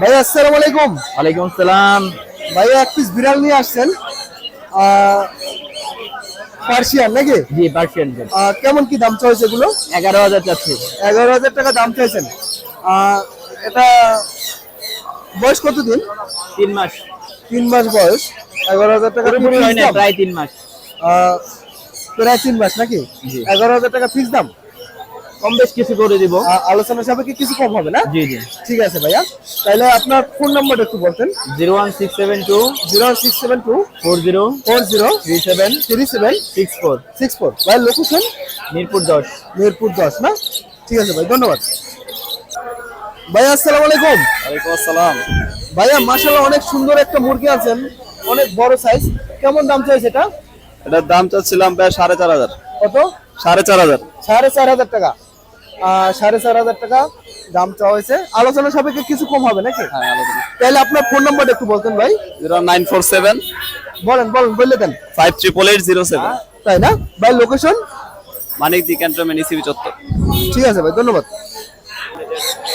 ভাই আসসালামু আলাইকুম। ওয়ালাইকুম আসসালাম। ভাই এক পিস বিড়াল নিয়ে আসছেন। পার্সিয়ান নাকি? জি পার্সিয়ান কেমন কি দাম চাইছে এগুলো? এগারো হাজার চাচ্ছি। এগারো হাজার টাকা দাম চাইছেন। এটা বয়স কতদিন? তিন মাস। তিন মাস বয়স। এগারো হাজার টাকা? প্রায় তিন মাস। প্রায় তিন মাস নাকি। এগারো হাজার টাকা ফিক্স দাম? কম বেশ কিছু করে দিব। আলোচনা সাপেক্ষে কিছু কম হবে না? জি জি। ঠিক আছে ভাইয়া। তাহলে আপনার ফোন নাম্বারটা একটু বলতেন। Zero one six seven two zero one six seven two four zero four zero three seven three seven six four. Six four. ভাই লোকেশন মিরপুর দশ। মিরপুর দশ না? ঠিক আছে ভাই ধন্যবাদ। ভাই আসসালামু আলাইকুম। ওয়ালাইকুম আসসালাম। ভাইয়া মাশাআল্লাহ অনেক সুন্দর একটা মুরগি আছেন অনেক বড় সাইজ কেমন দাম চাইছে এটা? এটার দাম চাচ্ছিলাম প্রায় সাড়ে চার হাজার। কত? সাড়ে চার হাজার। সাড়ে চার হাজার টাকা। সাড়ে চার হাজার টাকা দাম চাওয়া হয়েছে। আলোচনা সাপেক্ষে কিছু কম হবে নাকি? হ্যাঁ আলোচনা। তাহলে আপনার ফোন নাম্বারটা একটু বলতেন ভাই। Zero nine four seven. বলেন বলেন বললে দেন। Five triple eight zero seven. তাই না? ভাই location Manikdi cantonment ECB চত্বর। ঠিক আছে ভাই ধন্যবাদ।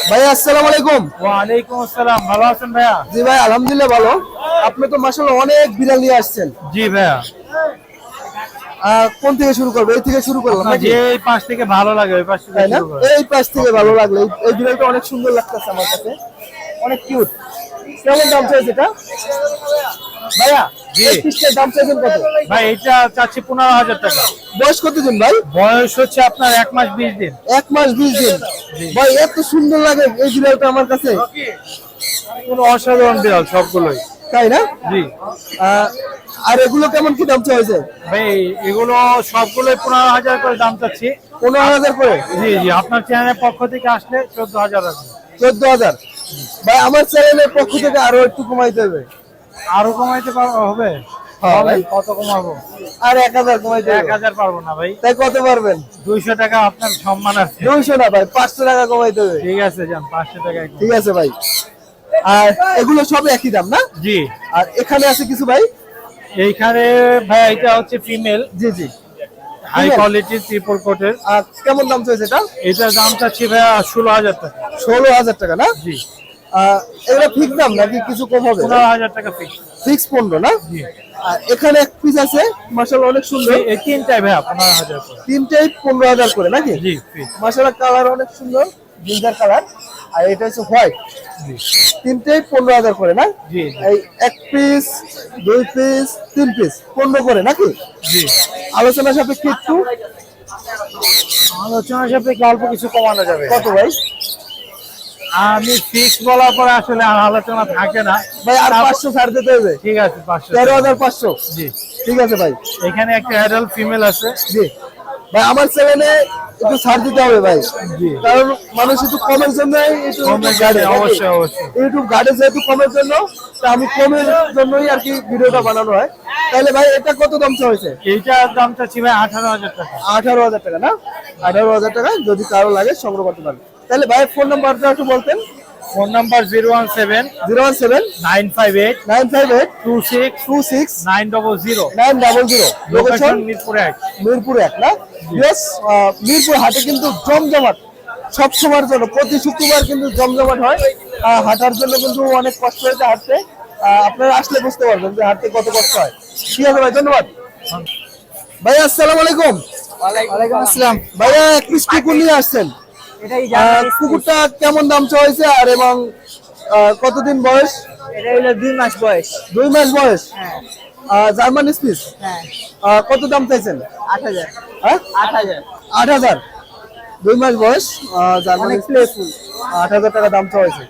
ভাই আসসালামু আলাইকুম। ওয়ালাইকুম আসসালাম ভালো আছেন ভাইয়া? জি ভাই আলহামদুলিল্লাহ ভালো। আপনি তো মাসাল্লাহ অনেক বিড়াল নিয়ে আসছেন। জি ভাইয়া। কোন থেকে শুরু করব? এই থেকে শুরু করলাম নাকি? এই পাশ থেকে ভালো লাগে ওই পাশ থেকে না? এই পাশ থেকে ভালো লাগল। এই- বিড়ালটা অনেক সুন্দর লাগতেছে আমার কাছে। অনেক কিউট কেমন দাম চাইছে এটা? ভাইয়া দাম চাইছেন কত? ভাই এটা চাচ্ছি পনেরো হাজার টাকা। বয়স কতদিন ভাই? বয়স হচ্ছে আপনার এক মাস বিশ দিন। এক মাস বিশ দিন। ভাই এত সুন্দর লাগে এই বিড়ালটা আমার কাছে। অসাধারণ বিড়াল সবগুলোই। তাই না? জি। আর এগুলো কেমন কি দাম চাইছে ভাই এগুলো সবগুলোই পনেরো হাজার করে দাম চাচ্ছি। পনেরো হাজার করে? জি জি আপনার চ্যানেলের পক্ষ থেকে আসলে চোদ্দ হাজার আছে। চোদ্দ হাজার? ভাই আমার চ্যানেলের পক্ষ থেকে আরও একটু কমাইতে হবে। আরও কমাইতে পারব হবে? হ্যাঁ। কত কমাবো? আর এক হাজার কমাইতে এক হাজার পারব না ভাই। তাই কত পারবেন? দুইশো টাকা আপনার সম্মান আছে। দুইশো না ভাই পাঁচশো টাকা কমাইতে হবে। ঠিক আছে যান পাঁচশো টাকা ঠিক আছে ভাই। আর এগুলো সব একই দাম না? জি। আর এখানে আছে কিছু ভাই? এইখানে ভাই এটা হচ্ছে ফিমেল জি জি। হাই? কোয়ালিটির ট্রিপল কোটের আর কেমন দাম চলছে এটা? এটার দাম চাচ্ছি ভাইয়া ষোলো হাজার টাকা। ষোলো হাজার টাকা না? জি। এগুলো ফিক্স দাম নাকি কিছু কম হবে? পনেরো হাজার টাকা ফিক্স ফিক্স পনেরো না? জি। আর এখানে এক পিস আছে মাসাল অনেক সুন্দর। এই তিনটাই ভাইয়া পনেরো হাজার তিনটেই পনেরো হাজার করে নাকি? জি মাসালা কালার অনেক সুন্দর জিঞ্জার কালার আর এটা হচ্ছে হোয়াইট জি। তিনটেই পনেরো হাজার করে না? জি এই এক পিস দুই পিস তিন পিস পনেরো করে নাকি? জি। আলোচনা সাপেক্ষে একটু? আলোচনা সাপেক্ষে অল্প কিছু কমানো যাবে। কত ভাই? আমি ফিক্স বলার পরে আসলে আর আলোচনা থাকে না। ভাই আর পাঁচশো ছাড় দিতে হবে। ঠিক আছে পাঁচশো তেরো হাজার পাঁচশো। জি। ঠিক আছে ভাই। এখানে একটা অ্যাডাল্ট ফিমেল আছে। জি। ভাই আমার চ্যানেলে একটু ছাড় দিতে হবে ভাই। কারণ মানুষ একটু কমের জন্য অবশ্যই অবশ্যই। ইউটিউব গার্ডে যেহেতু কমের জন্য তা আমি কমের জন্যই আর কি ভিডিওটা বানানো হয়। তাহলে ভাই এটা কত দাম হয়েছে? এইটার দাম চাচ্ছি ভাই আঠারো হাজার টাকা। আঠারো হাজার টাকা না? আঠারো হাজার টাকা যদি কারও লাগে সংগ্রহ করতে পারবে তাহলে ভাই ফোন নাম্বারটা একটু বলতেন। Phone number zero one seven zero one seven nine five eight nine five eight two six two six nine double zero. Nine double zero. Location Mirpur এক। মিরপুর এক না? ইয়েস মিরপুর হাটে কিন্তু জমজমাট। সব সময়ের জন্য প্রতি শুক্রবার কিন্তু জমজমাট হয়। আহ, হাঁটার জন্য কিন্তু অনেক কষ্ট হয়েছে হাঁটতে। আহ, আপনারা আসলে বুঝতে পারবেন যে হাঁটতে কত কষ্ট হয়। ঠিক আছে ভাই ধন্যবাদ। ভাই আসসালামু আলাইকুম। ওয়ালাইকুম আসসালাম। ভাইয়া এক পিস কুকুর নিয়ে আসছেন। কুকুরটা কেমন দাম চাইছে আর এবং কতদিন বয়স? এটা হলো দুই মাস বয়স। দুই মাস বয়স? হ্যাঁ। German Spitz? হ্যাঁ। কত দাম চাইছেন? আট হাজার। হ্যাঁ? আট হাজার। আট হাজার। দুই মাস বয়স জার্মান স্পিস? আট হাজার টাকা দাম চাইছে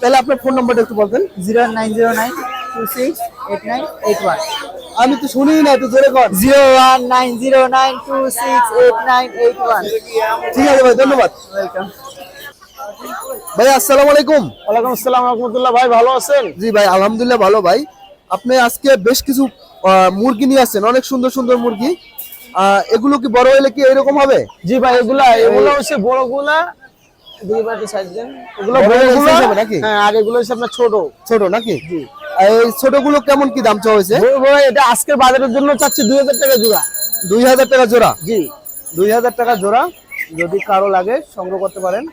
তাহলে আপনার ফোন নাম্বারটা একটু বলতেন। Zero nine zero nine two six eight nine eight one. আমি তো শুনি না একটু জোরে কর zero one nine zero nine two six eight nine eight one. ঠিক আছে ভাই ধন্যবাদ। ওয়েলকাম ভাই আসসালামু আলাইকুম। ওয়ালাইকুম আসসালাম রহমতুল্লাহ। ভাই ভালো আছেন? জি ভাই আলহামদুলিল্লাহ ভালো ভাই। আপনি আজকে বেশ কিছু মুরগি নিয়ে আসছেন অনেক সুন্দর সুন্দর মুরগি। এগুলো কি বড় হলে কি এরকম হবে? জি ভাই এগুলা এগুলো হচ্ছে বড়গুলা। দুই বাটি সাইজ দেন। এগুলো বড় বড়গুলো নাকি? হ্যাঁ আর এগুলো হচ্ছে আপনার ছোট। ছোট নাকি? আর এই ছোটগুলো কেমন কি দাম চাওয়া হয়েছে? এটা আজকের বাজারের জন্য চাচ্ছি দুই হাজার টাকা জোড়া। দুই হাজার টাকা জোড়া? জি। দুই হাজার টাকা জোড়া। যদি কারও লাগে সংগ্রহ করতে পারেন।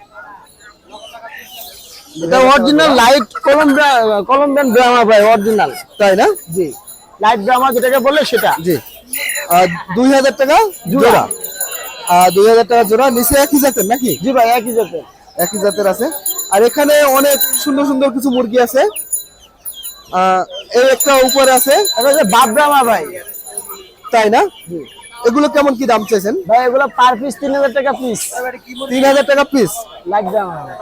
এটা original light Colombia Colombian Brahma ভাই অরিজিনাল তাই না? জি। লাইট ব্রাহ্মা যেটাকে বলে সেটা। জি। দুই হাজার টাকা জোড়া। দুই হাজার টাকা জোড়া নিচে একই জাতের নাকি? জি ভাই একই জাতের। একই জাতের আছে। আর এখানে অনেক সুন্দর সুন্দর কিছু মুরগি আছে। এই একটা উপরে আছে। এটা হচ্ছে বাপ ভাই। তাই না? এগুলো কেমন কি দাম চাইছেন? ভাই এগুলো পার পিস তিন হাজার টাকা পিস তিন হাজার টাকা পিস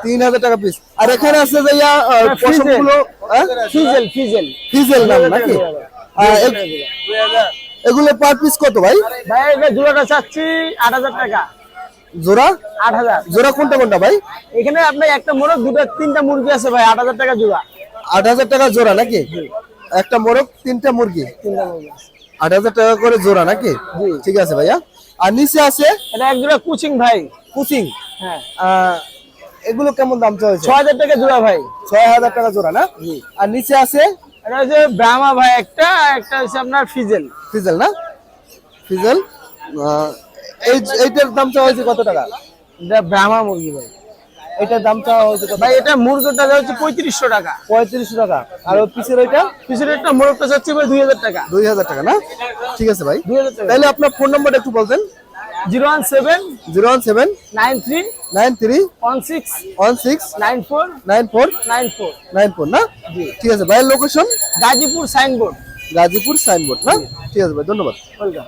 তিন হাজার টাকা পিস আর এখানে আছে যে ইয়া পশমগুলো? ফিজেল ফিজেল ফিজেল নাম নাকি? এগুলো পার পিস কত ভাই? ভাই এটা জোড়াটা চাচ্ছি আট হাজার টাকা। জোড়া? আট হাজার। জোড়া কোনটা কোনটা ভাই? এখানে আপনার একটা মোড়ক দুটো তিনটা মুরগি আছে ভাই আট হাজার টাকা জোড়া। আট হাজার টাকা জোড়া নাকি? একটা মোরগ তিনটা মুরগি? তিনটা আট হাজার টাকা করে জোড়া নাকি? ঠিক আছে ভাইয়া। আর নিচে আছে? এটা এক জোড়া কুচিং ভাই। কুচিং। হ্যাঁ। এগুলো কেমন দাম চলছে? ছয় হাজার টাকা জোড়া ভাই। ছয় হাজার টাকা জোড়া না? আর নিচে আছে? এটা হচ্ছে ব্রাহ্মা ভাই একটা একটা হচ্ছে আপনার ফিজেল। ফিজেল না? ফিজেল? এই এইটার দাম চাওয়া হয়েছে কত টাকা? ব্রাহ্মা মুরগি ভাই। এটার দাম চাওয়া হয়েছে ভাই এটা মুরগিটা হচ্ছে পঁয়ত্রিশশো টাকা। পঁয়ত্রিশশো টাকা। আর ওই পিসের ওইটা? পিছনে একটা মোরগটা চাচ্ছি ভাই দুই হাজার টাকা। দুই হাজার টাকা না? ঠিক আছে ভাই। দুই হাজার টাকা। তাহলে আপনার ফোন নাম্বারটা একটু বলতেন zero one seven zero one seven nine three nine three one six one six nine four nine four nine four. Nine four না? ঠিক আছে ভাইয়ের location Gazipur signboard. Gazipur signboard না? ঠিক আছে ভাই ধন্যবাদ। ওয়েলকাম।